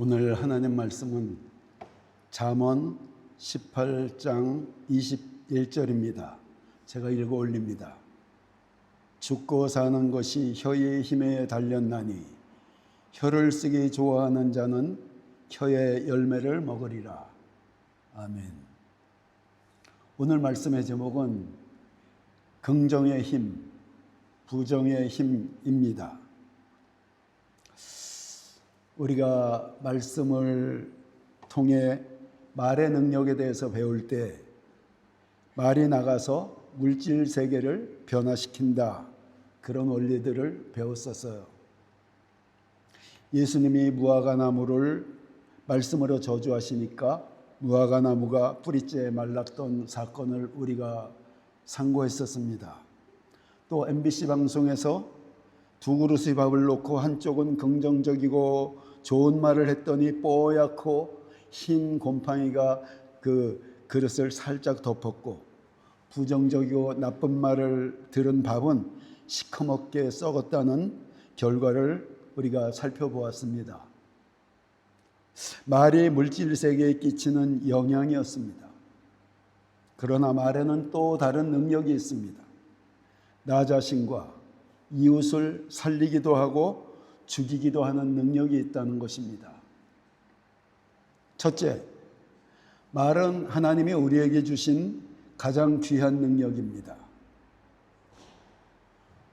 오늘 하나님 말씀은 잠언 18장 21절입니다. 제가 읽어 올립니다. 죽고 사는 것이 혀의 힘에 달렸나니 혀를 쓰기 좋아하는 자는 혀의 열매를 먹으리라. 아멘. 오늘 말씀의 제목은 긍정의 힘, 부정의 힘입니다. 우리가 말씀을 통해 말의 능력에 대해서 배울 때 말이 나가서 물질 세계를 변화시킨다. 그런 원리들을 배웠었어요. 예수님이 무화과 나무를 말씀으로 저주하시니까 무화과 나무가 뿌리째 말랐던 사건을 우리가 상고했었습니다. 또 MBC 방송에서 두 그릇의 밥을 놓고 한쪽은 긍정적이고 좋은 말을 했더니 뽀얗고 흰 곰팡이가 그 그릇을 살짝 덮었고 부정적이고 나쁜 말을 들은 밥은 시커멓게 썩었다는 결과를 우리가 살펴보았습니다. 말이 물질 세계에 끼치는 영향이었습니다. 그러나 말에는 또 다른 능력이 있습니다. 나 자신과 이웃을 살리기도 하고 죽이기도 하는 능력이 있다는 것입니다. 첫째, 말은 하나님이 우리에게 주신 가장 귀한 능력입니다.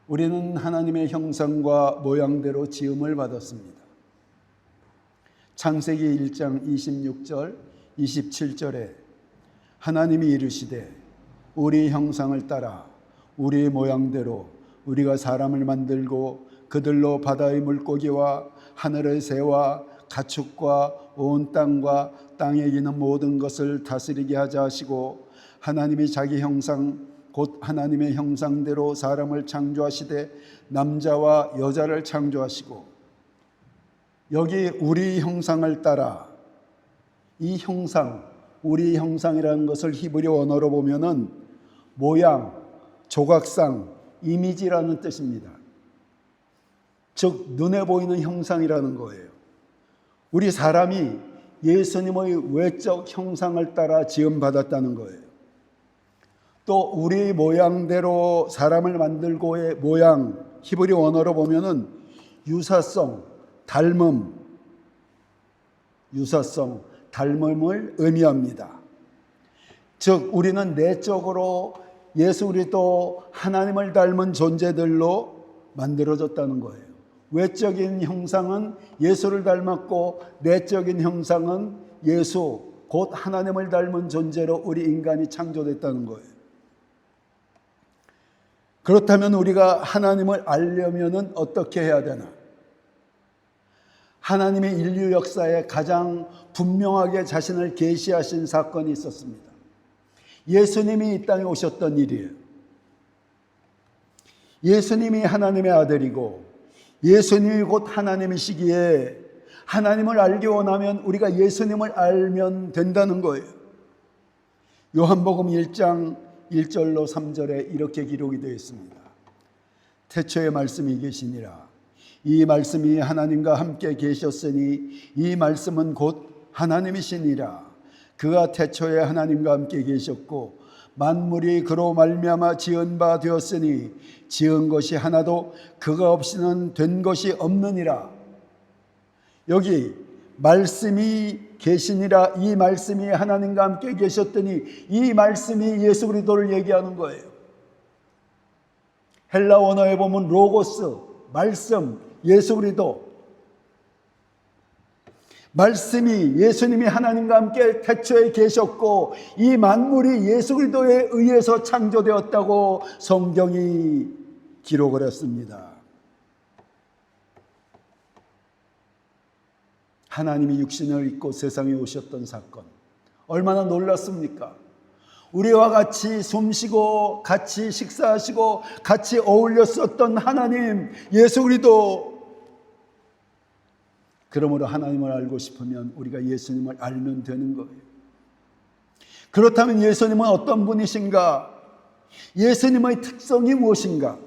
우리는 하나님의 형상과 모양대로 지음을 받았습니다. 창세기 1장 26절, 27절에 하나님이 이르시되 우리 형상을 따라 우리 모양대로 우리가 사람을 만들고 그들로 바다의 물고기와 하늘의 새와 가축과 온 땅과 땅에 있는 모든 것을 다스리게 하자 하시고 하나님이 자기 형상 곧 하나님의 형상대로 사람을 창조하시되 남자와 여자를 창조하시고 여기 우리 형상을 따라 이 형상 우리 형상이라는 것을 히브리 언어로 보면은 모양, 조각상, 이미지라는 뜻입니다. 즉 눈에 보이는 형상이라는 거예요. 우리 사람이 예수님의 외적 형상을 따라 지음받았다는 거예요. 또 우리 모양대로 사람을 만들고의 모양 히브리 원어로 보면은 유사성, 닮음, 유사성, 닮음을 의미합니다. 즉 우리는 내적으로 예수 그리스도 하나님을 닮은 존재들로 만들어졌다는 거예요. 외적인 형상은 예수를 닮았고 내적인 형상은 예수 곧 하나님을 닮은 존재로 우리 인간이 창조됐다는 거예요. 그렇다면 우리가 하나님을 알려면은 어떻게 해야 되나? 하나님의 인류 역사에 가장 분명하게 자신을 계시하신 사건이 있었습니다. 예수님이 이 땅에 오셨던 일이에요. 예수님이 하나님의 아들이고 예수님이 곧 하나님이시기에 하나님을 알기 원하면 우리가 예수님을 알면 된다는 거예요. 요한복음 1장 1절로 3절에 이렇게 기록이 되어 있습니다. 태초에 말씀이 계시니라. 이 말씀이 하나님과 함께 계셨으니 이 말씀은 곧 하나님이시니라. 그가 태초에 하나님과 함께 계셨고 만물이 그로 말미암아 지은 바 되었으니 지은 것이 하나도 그가 없이는 된 것이 없느니라. 여기 말씀이 계시니라 이 말씀이 하나님과 함께 계셨더니 이 말씀이 예수 그리스도를 얘기하는 거예요. 헬라 원어에 보면 로고스 말씀 예수 그리스도 말씀이 예수님이 하나님과 함께 태초에 계셨고 이 만물이 예수 그리스도에 의해서 창조되었다고 성경이 기록을 했습니다. 하나님이 육신을 입고 세상에 오셨던 사건 얼마나 놀랐습니까? 우리와 같이 숨쉬고 같이 식사하시고 같이 어울렸었던 하나님 예수 그리스도 그러므로 하나님을 알고 싶으면 우리가 예수님을 알면 되는 거예요. 그렇다면 예수님은 어떤 분이신가? 예수님의 특성이 무엇인가?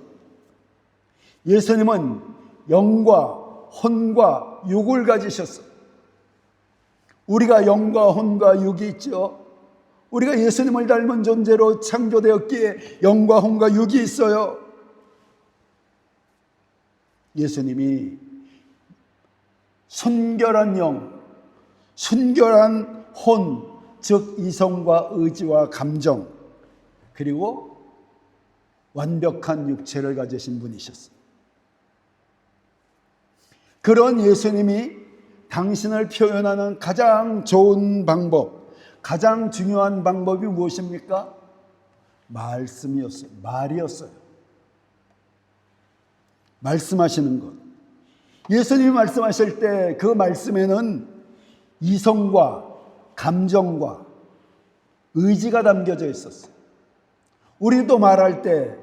예수님은 영과 혼과 육을 가지셨어. 우리가 영과 혼과 육이 있죠. 우리가 예수님을 닮은 존재로 창조되었기에 영과 혼과 육이 있어요. 예수님이 순결한 영, 순결한 혼, 즉 이성과 의지와 감정, 그리고 완벽한 육체를 가지신 분이셨습니다. 그런 예수님이 당신을 표현하는 가장 좋은 방법, 가장 중요한 방법이 무엇입니까? 말씀이었어요. 말이었어요. 말씀하시는 것. 예수님이 말씀하실 때 그 말씀에는 이성과 감정과 의지가 담겨져 있었어요. 우리도 말할 때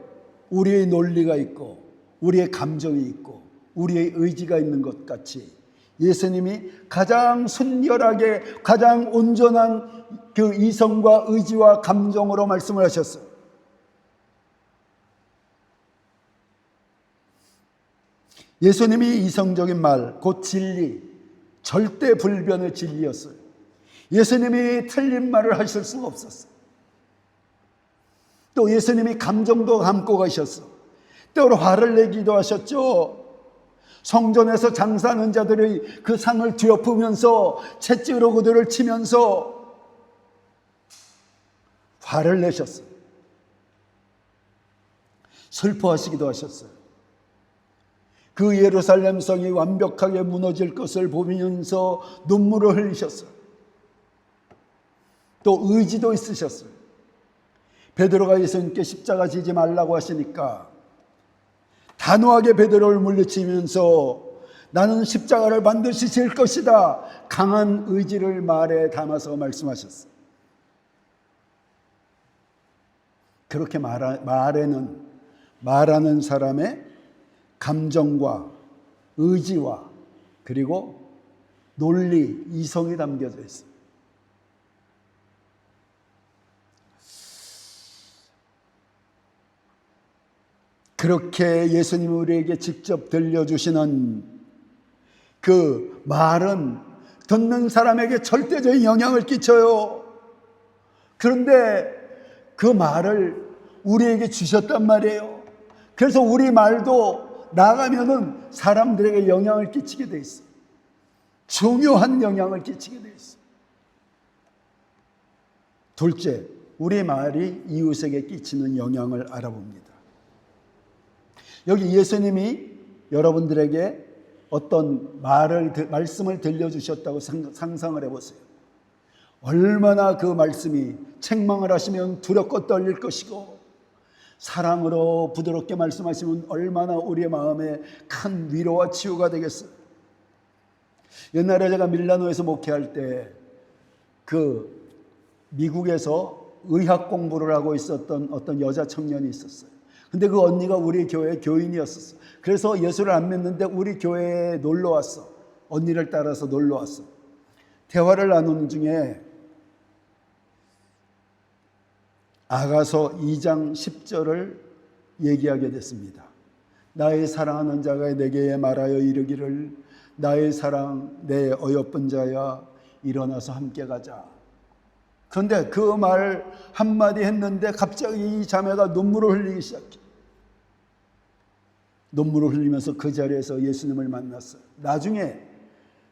우리의 논리가 있고 우리의 감정이 있고 우리의 의지가 있는 것 같이 예수님이 가장 순결하게 가장 온전한 그 이성과 의지와 감정으로 말씀을 하셨어요. 예수님이 이성적인 말, 곧 진리, 절대 불변의 진리였어요. 예수님이 틀린 말을 하실 수가 없었어요. 또 예수님이 감정도 담고 가셨어. 때로 화를 내기도 하셨죠. 성전에서 장사하는 자들이 그 상을 뒤엎으면서 채찍으로 그들을 치면서 화를 내셨어요. 슬퍼하시기도 하셨어요. 그 예루살렘 성이 완벽하게 무너질 것을 보면서 눈물을 흘리셨어요. 또 의지도 있으셨어요. 베드로가 예수님께 십자가 지지 말라고 하시니까 단호하게 베드로를 물리치면서 나는 십자가를 반드시 질 것이다. 강한 의지를 말에 담아서 말씀하셨어요. 그렇게 말하, 말에는 말하는 사람의 감정과 의지와 그리고 논리, 이성이 담겨져 있습니다. 그렇게 예수님이 우리에게 직접 들려주시는 그 말은 듣는 사람에게 절대적인 영향을 끼쳐요. 그런데 그 말을 우리에게 주셨단 말이에요. 그래서 우리 말도 나가면은 사람들에게 영향을 끼치게 돼 있어. 중요한 영향을 끼치게 돼 있어. 둘째, 우리 말이 이웃에게 끼치는 영향을 알아봅니다. 여기 예수님이 여러분들에게 어떤 말을 말씀을 들려주셨다고 상상을 해보세요. 얼마나 그 말씀이 책망을 하시면 두렵고 떨릴 것이고 사랑으로 부드럽게 말씀하시면 얼마나 우리의 마음에 큰 위로와 치유가 되겠어요. 옛날에 제가 밀라노에서 목회할 때 그 미국에서 의학 공부를 하고 있었던 어떤 여자 청년이 있었어요. 근데 그 언니가 우리 교회 교인이었었어. 그래서 예수를 안 믿는데 우리 교회에 놀러 왔어. 언니를 따라서 놀러 왔어. 대화를 나누는 중에 아가서 2장 10절을 얘기하게 됐습니다. 나의 사랑하는 자가 내게 말하여 이르기를 나의 사랑 내 어여쁜 자야 일어나서 함께 가자. 그런데 그 말 한마디 했는데 갑자기 이 자매가 눈물을 흘리기 시작해. 눈물을 흘리면서 그 자리에서 예수님을 만났어요. 나중에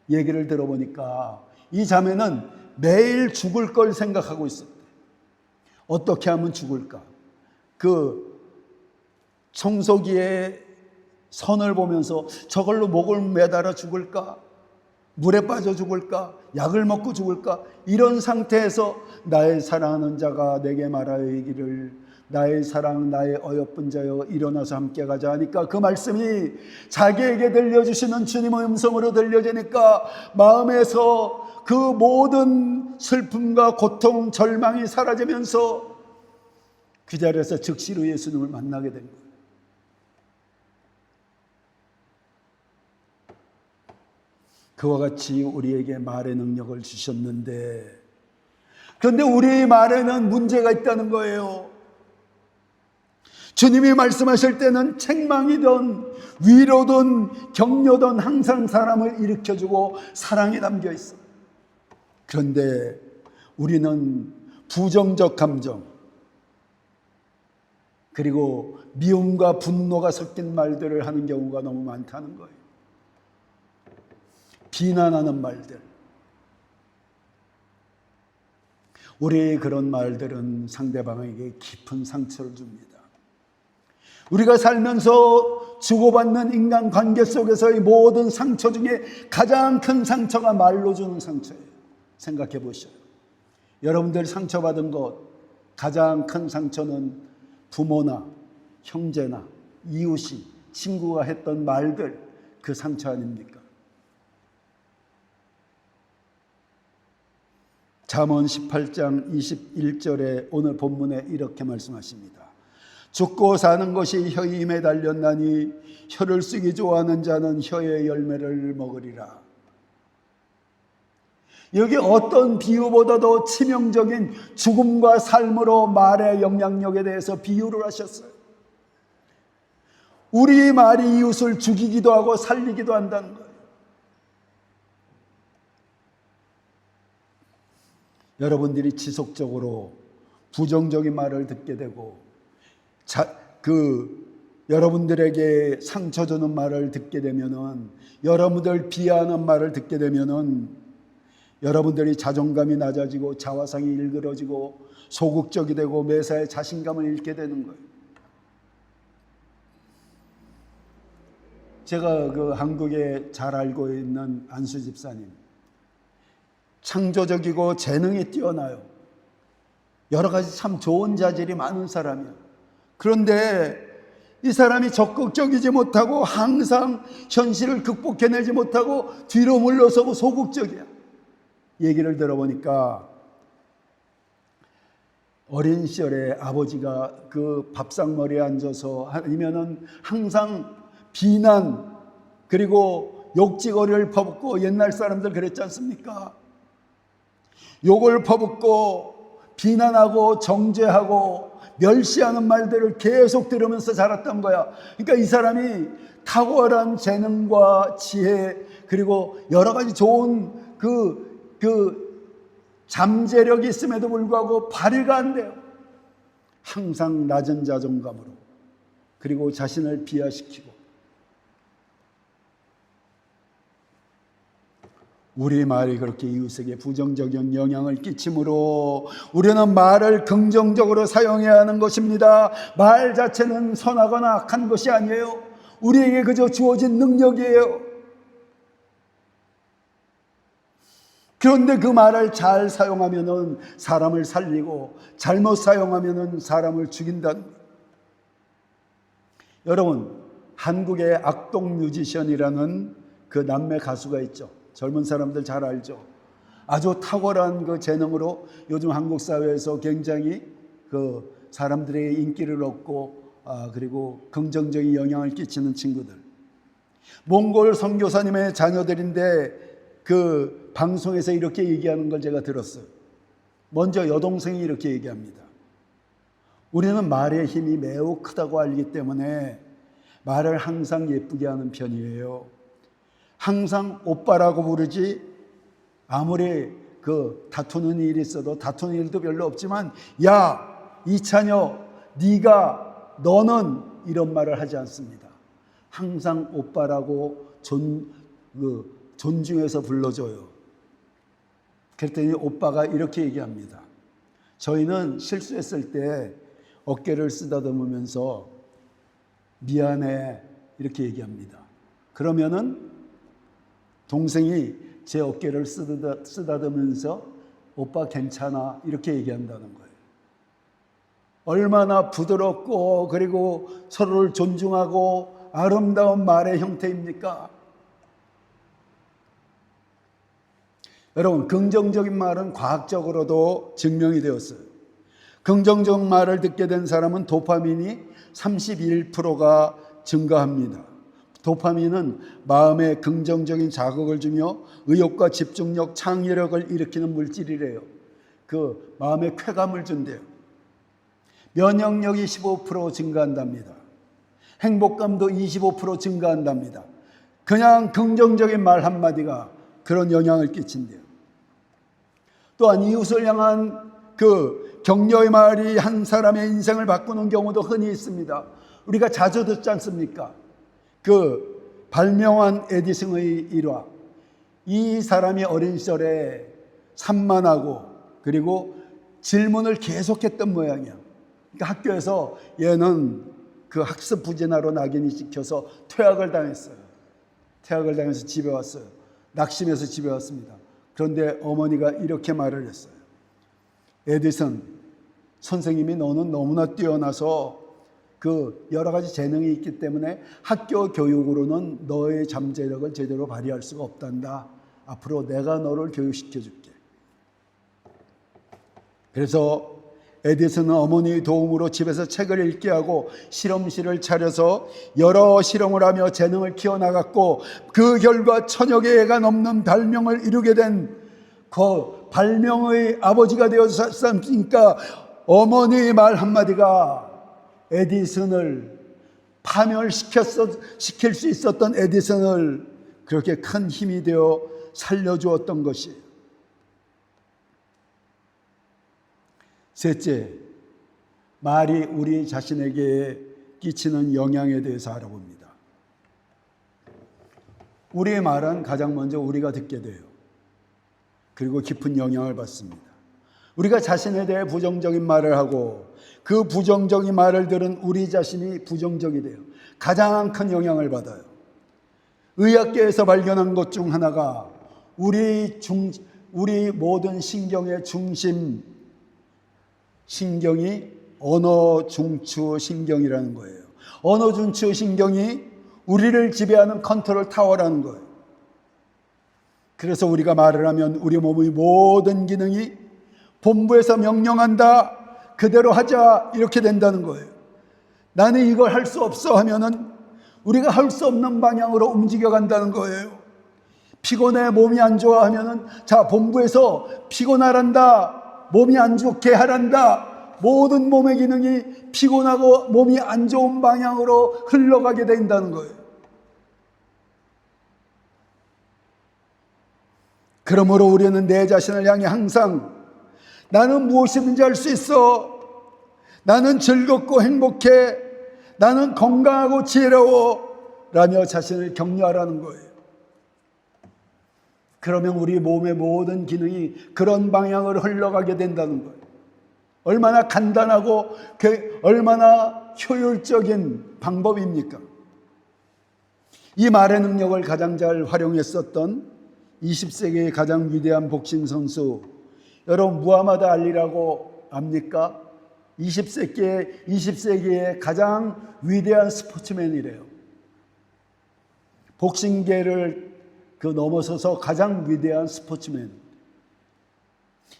얘기를 들어보니까 이 자매는 매일 죽을 걸 생각하고 있었대. 어떻게 하면 죽을까? 그 청소기에 선을 보면서 저걸로 목을 매달아 죽을까? 물에 빠져 죽을까? 약을 먹고 죽을까? 이런 상태에서 나의 사랑하는 자가 내게 말하여 이기를 나의 사랑, 나의 어여쁜 자여 일어나서 함께 가자 하니까 그 말씀이 자기에게 들려주시는 주님의 음성으로 들려지니까 마음에서 그 모든 슬픔과 고통, 절망이 사라지면서 그 자리에서 즉시로 예수님을 만나게 된 거예요. 그와 같이 우리에게 말의 능력을 주셨는데 그런데 우리 말에는 문제가 있다는 거예요. 주님이 말씀하실 때는 책망이든 위로든 격려든 항상 사람을 일으켜주고 사랑이 담겨 있어. 그런데 우리는 부정적 감정, 그리고 미움과 분노가 섞인 말들을 하는 경우가 너무 많다는 거예요. 비난하는 말들. 우리의 그런 말들은 상대방에게 깊은 상처를 줍니다. 우리가 살면서 주고받는 인간 관계 속에서의 모든 상처 중에 가장 큰 상처가 말로 주는 상처예요. 생각해 보셔요. 여러분들 상처받은 것, 가장 큰 상처는 부모나 형제나 이웃이, 친구가 했던 말들, 그 상처 아닙니까? 잠언 18장 21절에 오늘 본문에 이렇게 말씀하십니다. 죽고 사는 것이 혀의 힘에 달렸나니 혀를 쓰기 좋아하는 자는 혀의 열매를 먹으리라. 여기 어떤 비유보다도 치명적인 죽음과 삶으로 말의 영향력에 대해서 비유를 하셨어요. 우리 말이 이웃을 죽이기도 하고 살리기도 한다는 거예요. 여러분들이 지속적으로 부정적인 말을 듣게 되고 자, 그 여러분들에게 상처 주는 말을 듣게 되면은 여러분들 비하하는 말을 듣게 되면은 여러분들이 자존감이 낮아지고 자화상이 일그러지고 소극적이 되고 매사에 자신감을 잃게 되는 거예요. 제가 그 한국에 잘 알고 있는 안수 집사님 창조적이고 재능이 뛰어나요. 여러 가지 참 좋은 자질이 많은 사람이에요. 그런데 이 사람이 적극적이지 못하고 항상 현실을 극복해내지 못하고 뒤로 물러서고 소극적이야. 얘기를 들어보니까 어린 시절에 아버지가 그 밥상머리에 앉아서 아니면은 항상 비난 그리고 욕지거리를 퍼붓고 옛날 사람들 그랬지 않습니까? 욕을 퍼붓고 비난하고 정죄하고 멸시하는 말들을 계속 들으면서 자랐던 거야. 그러니까 이 사람이 탁월한 재능과 지혜 그리고 여러 가지 좋은 그, 그 잠재력이 있음에도 불구하고 발휘가 안 돼요. 항상 낮은 자존감으로 그리고 자신을 비하시키고 우리 말이 그렇게 이웃에게 부정적인 영향을 끼치므로 우리는 말을 긍정적으로 사용해야 하는 것입니다. 말 자체는 선하거나 악한 것이 아니에요. 우리에게 그저 주어진 능력이에요. 그런데 그 말을 잘 사용하면은 사람을 살리고 잘못 사용하면은 사람을 죽인다는 여러분, 한국의 악동 뮤지션이라는 그 남매 가수가 있죠. 젊은 사람들 잘 알죠. 아주 탁월한 그 재능으로 요즘 한국 사회에서 굉장히 그 사람들의 인기를 얻고 아 그리고 긍정적인 영향을 끼치는 친구들. 몽골 선교사님의 자녀들인데 그 방송에서 이렇게 얘기하는 걸 제가 들었어요. 먼저 여동생이 이렇게 얘기합니다. 우리는 말의 힘이 매우 크다고 알기 때문에 말을 항상 예쁘게 하는 편이에요. 항상 오빠라고 부르지 아무리 그 다투는 일이 있어도 다투는 일도 별로 없지만 야 이찬여 네가 너는 이런 말을 하지 않습니다. 항상 오빠라고 존, 그, 존중해서 불러줘요. 그랬더니 오빠가 이렇게 얘기합니다. 저희는 실수했을 때 어깨를 쓰다듬으면서 미안해 이렇게 얘기합니다. 그러면은 동생이 제 어깨를 쓰다듬, 쓰다듬으면서 오빠 괜찮아 이렇게 얘기한다는 거예요. 얼마나 부드럽고 그리고 서로를 존중하고 아름다운 말의 형태입니까? 여러분, 긍정적인 말은 과학적으로도 증명이 되었어요. 긍정적 말을 듣게 된 사람은 도파민이 31%가 증가합니다. 도파민은 마음에 긍정적인 자극을 주며 의욕과 집중력, 창의력을 일으키는 물질이래요. 그 마음에 쾌감을 준대요. 면역력이 15% 증가한답니다. 행복감도 25% 증가한답니다. 그냥 긍정적인 말 한마디가 그런 영향을 끼친대요. 또한 이웃을 향한 그 격려의 말이 한 사람의 인생을 바꾸는 경우도 흔히 있습니다. 우리가 자주 듣지 않습니까? 그 발명한 에디슨의 일화. 이 사람이 어린 시절에 산만하고 그리고 질문을 계속했던 모양이야. 그러니까 학교에서 얘는 그 학습 부진화로 낙인이 찍혀서 퇴학을 당했어요. 퇴학을 당해서 집에 왔어요. 낙심해서 집에 왔습니다. 그런데 어머니가 이렇게 말을 했어요. 에디슨, 선생님이 너는 너무나 뛰어나서 그 여러 가지 재능이 있기 때문에 학교 교육으로는 너의 잠재력을 제대로 발휘할 수가 없단다. 앞으로 내가 너를 교육시켜 줄게. 그래서 에디슨은 어머니의 도움으로 집에서 책을 읽게 하고 실험실을 차려서 여러 실험을 하며 재능을 키워나갔고 그 결과 천여 개가 넘는 발명을 이루게 된 그 발명의 아버지가 되었으니까 어머니의 말 한마디가 에디슨을 파멸시켰어, 시킬 수 있었던 에디슨을 그렇게 큰 힘이 되어 살려주었던 것이 셋째, 말이 우리 자신에게 끼치는 영향에 대해서 알아봅니다. 우리의 말은 가장 먼저 우리가 듣게 돼요. 그리고 깊은 영향을 받습니다. 우리가 자신에 대해 부정적인 말을 하고 그 부정적인 말을 들은 우리 자신이 부정적이 돼요. 가장 큰 영향을 받아요. 의학계에서 발견한 것 중 하나가 우리 중, 우리 모든 신경의 중심 신경이 언어 중추 신경이라는 거예요. 언어 중추 신경이 우리를 지배하는 컨트롤 타워라는 거예요. 그래서 우리가 말을 하면 우리 몸의 모든 기능이 본부에서 명령한다. 그대로 하자. 이렇게 된다는 거예요. 나는 이걸 할 수 없어 하면은 우리가 할 수 없는 방향으로 움직여 간다는 거예요. 피곤해 몸이 안 좋아 하면은 자, 본부에서 피곤하란다. 몸이 안 좋게 하란다. 모든 몸의 기능이 피곤하고 몸이 안 좋은 방향으로 흘러가게 된다는 거예요. 그러므로 우리는 내 자신을 향해 항상 나는 무엇이든지 할 수 있어. 나는 즐겁고 행복해. 나는 건강하고 지혜로워. 라며 자신을 격려하라는 거예요. 그러면 우리 몸의 모든 기능이 그런 방향으로 흘러가게 된다는 거예요. 얼마나 간단하고 얼마나 효율적인 방법입니까? 이 말의 능력을 가장 잘 활용했었던 20세기의 가장 위대한 복싱 선수 여러분 무하마드 알리라고 압니까? 20세기의 20세기의 가장 위대한 스포츠맨이래요. 복싱계를 그 넘어서서 가장 위대한 스포츠맨.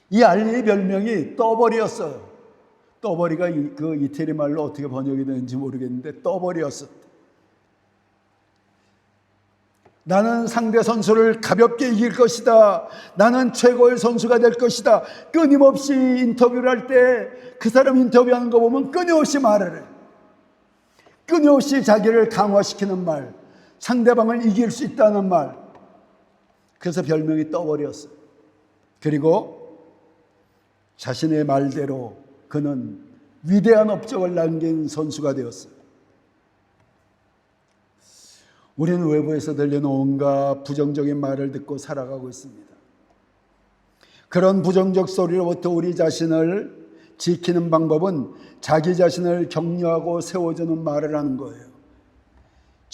이 알리의 별명이 떠버리였어요. 떠버리가 그 이태리 말로 어떻게 번역이 되는지 모르겠는데 떠버리였어. 나는 상대 선수를 가볍게 이길 것이다. 나는 최고의 선수가 될 것이다. 끊임없이 인터뷰를 할 때 그 사람 인터뷰하는 거 보면 끊임없이 말을 해. 끊임없이 자기를 강화시키는 말, 상대방을 이길 수 있다는 말. 그래서 별명이 떠버렸어요. 그리고 자신의 말대로 그는 위대한 업적을 남긴 선수가 되었어요. 우리는 외부에서 들리는 온갖 부정적인 말을 듣고 살아가고 있습니다. 그런 부정적 소리로부터 우리 자신을 지키는 방법은 자기 자신을 격려하고 세워주는 말을 하는 거예요.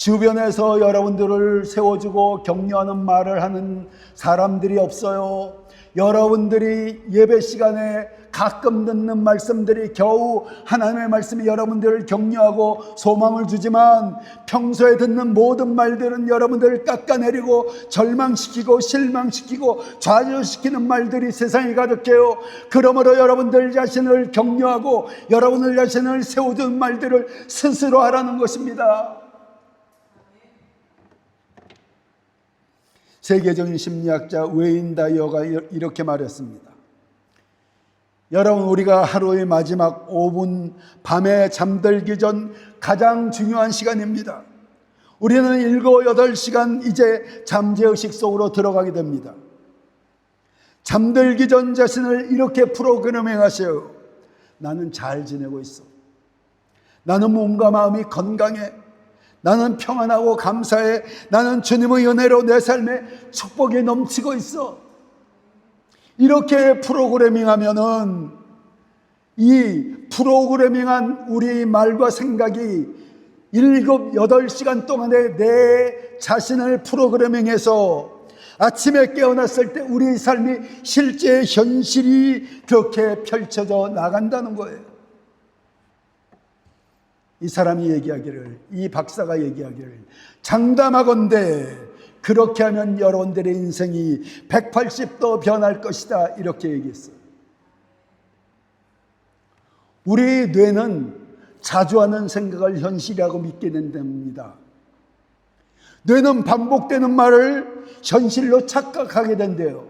주변에서 여러분들을 세워주고 격려하는 말을 하는 사람들이 없어요. 여러분들이 예배 시간에 가끔 듣는 말씀들이 겨우 하나님의 말씀이 여러분들을 격려하고 소망을 주지만 평소에 듣는 모든 말들은 여러분들을 깎아내리고 절망시키고 실망시키고 좌절시키는 말들이 세상에 가득해요. 그러므로 여러분들 자신을 격려하고 여러분들 자신을 세워준 말들을 스스로 하라는 것입니다. 세계적인 심리학자 웨인 다이어가 이렇게 말했습니다. 여러분, 우리가 하루의 마지막 5분 밤에 잠들기 전 가장 중요한 시간입니다. 우리는 7, 8시간 이제 잠재의식 속으로 들어가게 됩니다. 잠들기 전 자신을 이렇게 프로그래밍 하세요. 나는 잘 지내고 있어. 나는 몸과 마음이 건강해. 나는 평안하고 감사해. 나는 주님의 은혜로 내 삶에 축복이 넘치고 있어. 이렇게 프로그래밍 하면은 이 프로그래밍한 우리 말과 생각이 일곱, 여덟 시간 동안에 내 자신을 프로그래밍해서 아침에 깨어났을 때 우리 삶이 실제 현실이 그렇게 펼쳐져 나간다는 거예요. 이 사람이 얘기하기를, 이 박사가 얘기하기를, 장담하건대 그렇게 하면 여러분들의 인생이 180도 변할 것이다. 이렇게 얘기했어요. 우리 뇌는 자주 하는 생각을 현실이라고 믿게 된답니다. 뇌는 반복되는 말을 현실로 착각하게 된대요.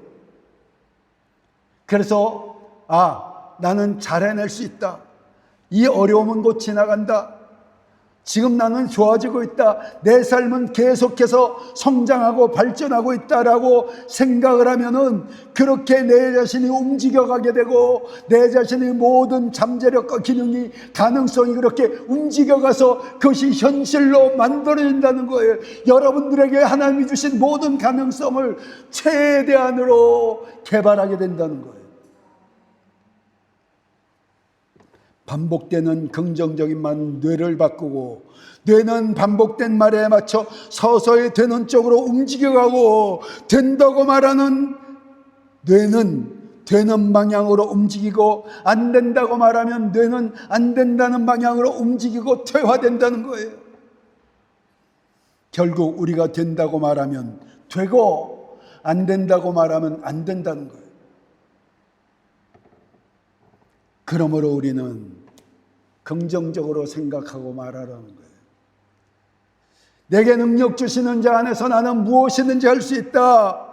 그래서, 아, 나는 잘 해낼 수 있다. 이 어려움은 곧 지나간다. 지금 나는 좋아지고 있다. 내 삶은 계속해서 성장하고 발전하고 있다라고 생각을 하면은 그렇게 내 자신이 움직여가게 되고 내 자신의 모든 잠재력과 기능이 가능성이 그렇게 움직여가서 그것이 현실로 만들어진다는 거예요. 여러분들에게 하나님이 주신 모든 가능성을 최대한으로 개발하게 된다는 거예요. 반복되는 긍정적인 말 뇌를 바꾸고 뇌는 반복된 말에 맞춰 서서히 되는 쪽으로 움직여가고 된다고 말하는 뇌는 되는 방향으로 움직이고 안 된다고 말하면 뇌는 안 된다는 방향으로 움직이고 퇴화된다는 거예요. 결국 우리가 된다고 말하면 되고 안 된다고 말하면 안 된다는 거예요. 그러므로 우리는 긍정적으로 생각하고 말하라는 거예요. 내게 능력 주시는 자 안에서 나는 무엇이든지 할 수 있다.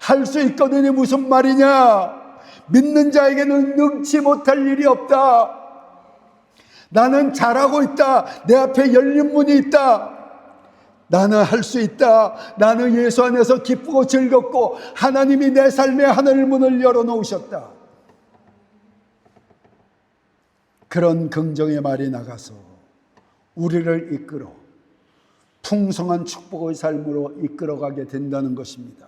할 수 있거든이 무슨 말이냐? 믿는 자에게는 능치 못할 일이 없다. 나는 잘하고 있다. 내 앞에 열린 문이 있다. 나는 할 수 있다. 나는 예수 안에서 기쁘고 즐겁고 하나님이 내 삶의 하늘 문을 열어놓으셨다. 그런 긍정의 말이 나가서 우리를 이끌어 풍성한 축복의 삶으로 이끌어가게 된다는 것입니다.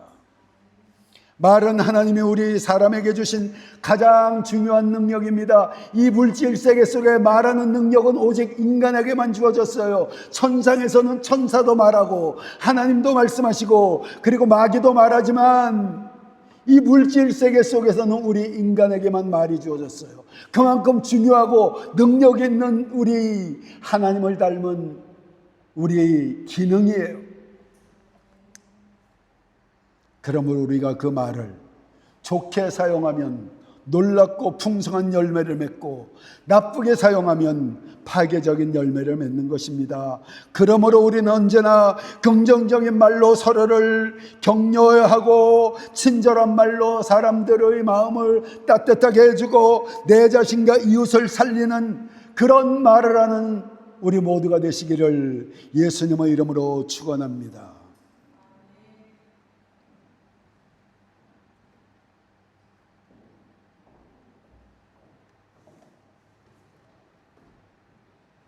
말은 하나님이 우리 사람에게 주신 가장 중요한 능력입니다. 이 물질 세계 속에 말하는 능력은 오직 인간에게만 주어졌어요. 천상에서는 천사도 말하고 하나님도 말씀하시고 그리고 마귀도 말하지만 이 물질 세계 속에서는 우리 인간에게만 말이 주어졌어요. 그만큼 중요하고 능력 있는 우리 하나님을 닮은 우리의 기능이에요. 그러므로 우리가 그 말을 좋게 사용하면 놀랍고 풍성한 열매를 맺고 나쁘게 사용하면 파괴적인 열매를 맺는 것입니다. 그러므로 우리는 언제나 긍정적인 말로 서로를 격려하고 친절한 말로 사람들의 마음을 따뜻하게 해주고 내 자신과 이웃을 살리는 그런 말을 하는 우리 모두가 되시기를 예수님의 이름으로 축원합니다.